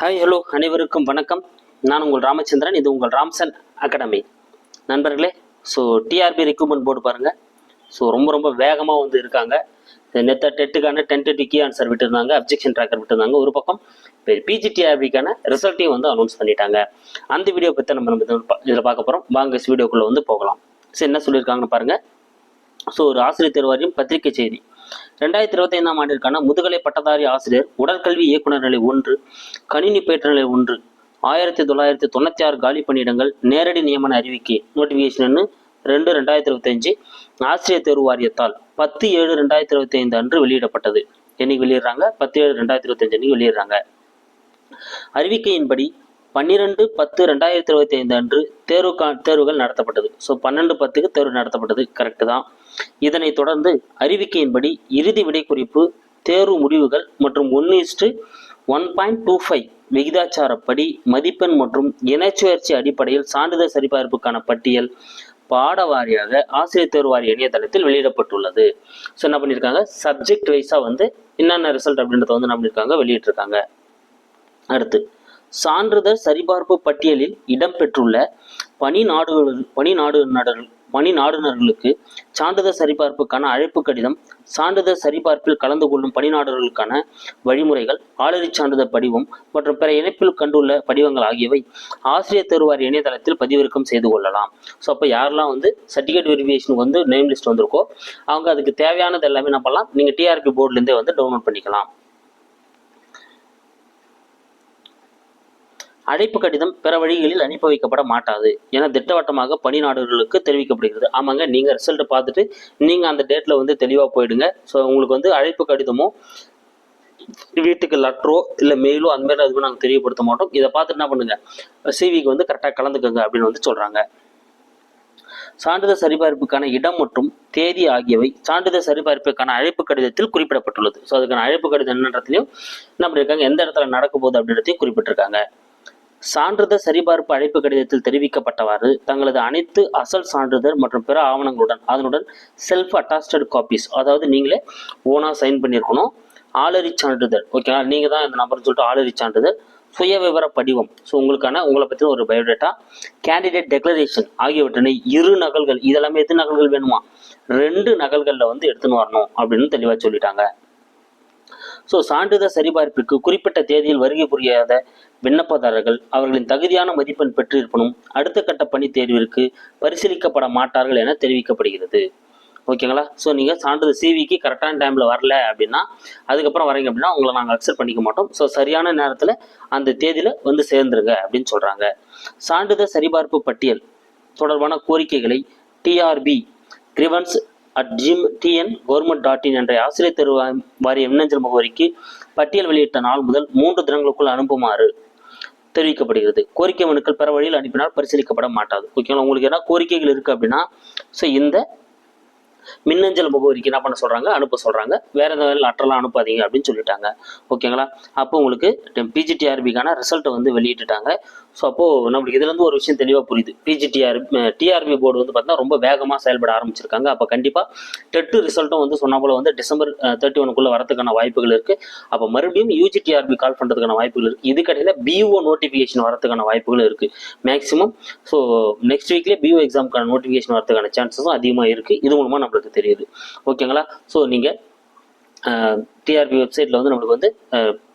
Hi hello அனைவருக்கும் வணக்கம். நான் உங்கள் ராமச்சந்திரன் இது உங்கள் ராம்சன் அகாடமி. நண்பர்களே ஸோ டிஆர்பி ரெக்ரூட்மெண்ட் போர்டு பாருங்கள் ஸோ ரொம்ப ரொம்ப வேகமாக வந்து இருக்காங்க. நெத்த டெட்டுக்கான டென்ட்டு கீ ஆன்சர் விட்டுருந்தாங்க அப்ஜெக்ஷன் ட்ராக்கர் விட்டுருந்தாங்க ஒரு பக்கம். பிஜிடிஆர்பிக்கான ரிசல்ட்டையும் வந்து அனௌன்ஸ் பண்ணிட்டாங்க. அந்த வீடியோ பற்றி நம்ம நம்ம இதில் பார்க்க போகிறோம் வாங்க வீடியோக்குள்ளே வந்து போகலாம். ஸோ என்ன சொல்லியிருக்காங்கன்னு பாருங்கள் ஸோ ஒரு ஆசிரியர் தேர்வாரியம் பத்திரிகை செய்தி. ரெண்டாயிரத்தி இருபத்தி ஐந்தாம் ஆண்டிற்கான முதுகலை பட்டதாரி ஆசிரியர் உடற்கல்வி இயக்குனர் நிலை ஒன்று கணினி பயிற்று நிலை ஒன்று. ஆயிரத்தி தொள்ளாயிரத்தி தொண்ணூற்றி ஆறு காலி பணியிடங்கள் நேரடி நியமன அறிவிக்கை நோட்டிஃபிகேஷன் ரெண்டு ரெண்டாயிரத்தி இருபத்தஞ்சு ஆசிரியர் தேர்வு வாரியத்தால் பத்து ஏழு ரெண்டாயிரத்தி இருபத்தி ஐந்து அன்று வெளியிடப்பட்டது. என்னைக்கு வெளியிடுறாங்க? பத்து ஏழு ரெண்டாயிரத்தி இருபத்தஞ்சு அன்னைக்கு வெளியிடுறாங்க. அறிவிக்கையின்படி பன்னிரெண்டு பத்து ரெண்டாயிரத்தி இருபத்தி ஐந்து அன்று தேர்வு தேர்வுகள் நடத்தப்பட்டது. ஸோ பன்னெண்டு பத்துக்கு தேர்வு நடத்தப்பட்டது. கரெக்டு தான். இதனைத் தொடர்ந்து அறிவிக்கையின்படி இறுதி விடை குறிப்பு தேர்வு முடிவுகள் மற்றும் ஒன்று is to one point two five விகிதாச்சாரப்படி மதிப்பெண் மற்றும் இனச்சுழற்சி அடிப்படையில் சான்றிதழ் சரிபார்ப்புக்கான பட்டியல் பாட வாரியாக ஆசிரியர் தேர்வு வாரிய இணையதளத்தில் வெளியிடப்பட்டுள்ளது. ஸோ என்ன பண்ணியிருக்காங்க சப்ஜெக்ட் வைஸாக வந்து என்னென்ன ரிசல்ட் அப்படின்றத வந்து என்ன பண்ணியிருக்காங்க வெளியிட்டிருக்காங்க. அடுத்து சான்றிதழ் சரிபார்ப்பு பட்டியலில் இடம்பெற்றுள்ள பணி நாடுகள் பணி நாடு பணி நாடுநர்களுக்கு சான்றிதழ் சரிபார்ப்புக்கான அழைப்பு கடிதம் சான்றிதழ் சரிபார்ப்பில் கலந்து கொள்ளும் பணிநாடுகளுக்கான வழிமுறைகள் ஆளறி சான்றிதழ் படிவம் மற்றும் பிற இணைப்பில் கண்டுள்ள படிவங்கள் ஆகியவை ஆசிரியர் தேர்வார் இணையதளத்தில் பதிவிறக்கம் செய்து கொள்ளலாம். ஸோ அப்போ யாரெல்லாம் வந்து சர்டிஃபிகேட் வெரிஃபிகேஷனுக்கு வந்து நேம் லிஸ்ட் வந்திருக்கோ அவங்க அதுக்கு தேவையானது எல்லாமே என்ன பண்ணலாம் நீங்கள் டிஆர்பி போர்டுலேருந்தே வந்து டவுன்லோட் பண்ணிக்கலாம். அழைப்பு கடிதம் பிற வழிகளில் அனுப்பி வைக்கப்பட மாட்டாது என திட்டவட்டமாக பணி நாடுகளுக்கு தெரிவிக்கப்படுகிறது. ஆமாங்க நீங்கள் ரிசல்ட்டை பார்த்துட்டு நீங்கள் அந்த டேட்டில் வந்து தெளிவாக போயிடுங்க. ஸோ உங்களுக்கு வந்து அழைப்பு கடிதமோ வீட்டுக்கு லெட்டரோ இல்லை மெயிலோ அந்த மாதிரி அதுவும் நாங்கள் தெரியப்படுத்த மாட்டோம். இதை பார்த்துட்டு என்ன பண்ணுங்க? சிவிக்கு வந்து கரெக்டாக கலந்துக்கோங்க அப்படின்னு வந்து சொல்கிறாங்க சான்றிதழ் சரிபார்ப்புக்கான இடம் மற்றும் தேதி ஆகியவை சான்றிதழ் சரிபார்ப்புக்கான அழைப்பு கடிதத்தில் குறிப்பிடப்பட்டுள்ளது. ஸோ அதுக்கான அழைப்பு கடிதம் என்னன்றதுலையும் என்ன பண்ணியிருக்காங்க எந்த இடத்துல நடக்க போகுது அப்படின்றதையும் குறிப்பிட்டிருக்காங்க. சான்றிதழ் சரிபார்ப்பு அழைப்பு கடிதத்தில் தெரிவிக்கப்பட்டவாறு தங்களது அனைத்து அசல் சான்றிதழ் மற்றும் பிற ஆவணங்களுடன் அதனுடன் செல்ஃப் அட்டாஸ்டட் காப்பீஸ் அதாவது நீங்களே ஓனாக சைன் பண்ணியிருக்கணும். ஆளறி சான்றிதழ் ஓகேங்களா நீங்கள் தான் இந்த நம்பர்னு சொல்லிட்டு ஆளறி சான்றிதழ் சுய விவர படிவம். ஸோ உங்களுக்கான உங்களை பற்றின ஒரு பயோடேட்டா கேண்டிடேட் டெக்ளரேஷன் ஆகியவற்றினை இரு நகல்கள் இதெல்லாமே எத்தனை நகல்கள் வேணுமா? ரெண்டு நகல்களில் வந்து எடுத்துன்னு வரணும் அப்படின்னு தெளிவாக சொல்லிட்டாங்க. ஸோ சான்றிதழ் சரிபார்ப்பிற்கு குறிப்பிட்ட தேதியில் வருகை புரியாத விண்ணப்பதாரர்கள் அவர்களின் தகுதியான மதிப்பெண் பெற்றிருப்பினும் அடுத்த கட்ட பணி தேர்விற்கு பரிசீலிக்கப்பட மாட்டார்கள் என தெரிவிக்கப்படுகிறது. ஓகேங்களா ஸோ நீங்கள் சான்றிதழ் சிவிக்கு கரெக்டான டைமில் வரல அப்படின்னா அதுக்கப்புறம் வரீங்க அப்படின்னா உங்களை நாங்கள் அக்செப்ட் பண்ணிக்க மாட்டோம். ஸோ சரியான நேரத்தில் அந்த தேதியில் வந்து சேர்ந்துருங்க அப்படின்னு சொல்கிறாங்க சான்றிதழ் சரிபார்ப்பு பட்டியல் தொடர்பான கோரிக்கைகளை TRB grievance at gym TN government dot in என்ற ஆசிரியர் தேர்வு வாரிய மின்னஞ்சல் முகவரிக்கு பட்டியல் வெளியிட்ட நாள் முதல் மூன்று தினங்களுக்குள் அனுப்புமாறு தெரிவிக்கப்படுகிறது. கோரிக்கை மனுக்கள் பெற வழியில் அனுப்பினால் பரிசீலிக்கப்பட மாட்டாது. ஓகேங்களா? உங்களுக்கு என்ன கோரிக்கைகள் இருக்குது அப்படின்னா ஸோ இந்த மின்னஞ்சல் முகவரிக்கு என்ன பண்ண சொல்கிறாங்க அனுப்ப சொல்கிறாங்க வேறு எதாவது லெட்டர்லாம் அனுப்பாதீங்க அப்படின்னு சொல்லிட்டாங்க. ஓகேங்களா? அப்போ உங்களுக்கு பிஜிடிஆர்பிக்கான ரிசல்ட்டை வந்து வெளியிட்டுட்டாங்க. ஸோ அப்போது நம்மளுக்கு இதுலேருந்து ஒரு விஷயம் தெளிவாக புரியுது. பிஜிடிஆர் டிஆர்பி போர்டு வந்து பார்த்தீங்கன்னா ரொம்ப வேகமாக செயல்பட ஆரம்பிச்சிருக்காங்க. அப்போ கண்டிப்பாக டெட்டு ரிசல்ட்டும் வந்து சொன்ன போல் வந்து டிசம்பர் தேர்ட்டி ஒனுக்குள்ளே வரதுக்கான வாய்ப்புகள் இருக்குது அப்போ மறுபடியும் யூஜிடிஆர்பி கால் பண்ணுறதுக்கான வாய்ப்புகள் இருக்குது இதுக்கடையில் பிஓ நோட்டிஃபிகேஷன் வரதுக்கான வாய்ப்புகள் இருக்குது மேக்ஸிமம் ஸோ நெக்ஸ்ட் வீக்லேயே பிஓ எக்ஸாமுக்கான நோட்டிஃபிகேஷன் வரதுக்கான சான்சஸும் அதிகமாக இருக்குது இது மூலமாக நம்மளுக்கு தெரியுது. ஓகேங்களா ஸோ நீங்கள் டிஆர்பி வெப்சைட்டில் வந்து நம்மளுக்கு வந்து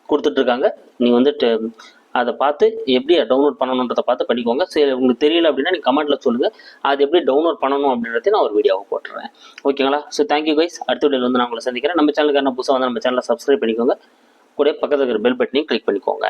கொடுத்துட்ருக்காங்க. நீங்கள் வந்து அதை பார்த்து எப்படி டவுன்லோட் பண்ணணுன்றதை பார்த்து பண்ணிக்கோங்க. சரி உங்களுக்கு தெரியல அப்படின்னா நீங்கள் கமெண்ட்டில் சொல்லுங்கள் அது எப்படி டவுன்லோட் பண்ணணும் அப்படின்றத நான் ஒரு வீடியோவை போட்டுறேன். ஓகேங்களா ஸோ தேங்க்யூ கைஸ் அடுத்த வீடியோவில் வந்து நான் உங்களை சந்திக்கிறேன். நம்ம சேனலுக்கு என்ன புதுசாக வந்து நம்ம சேனலை சப்ஸ்கிரைப் பண்ணிக்கோங்க. கூட பக்கத்தில் இருக்கிற பெல் பட்டனையும் கிளிக் பண்ணிக்கோங்க.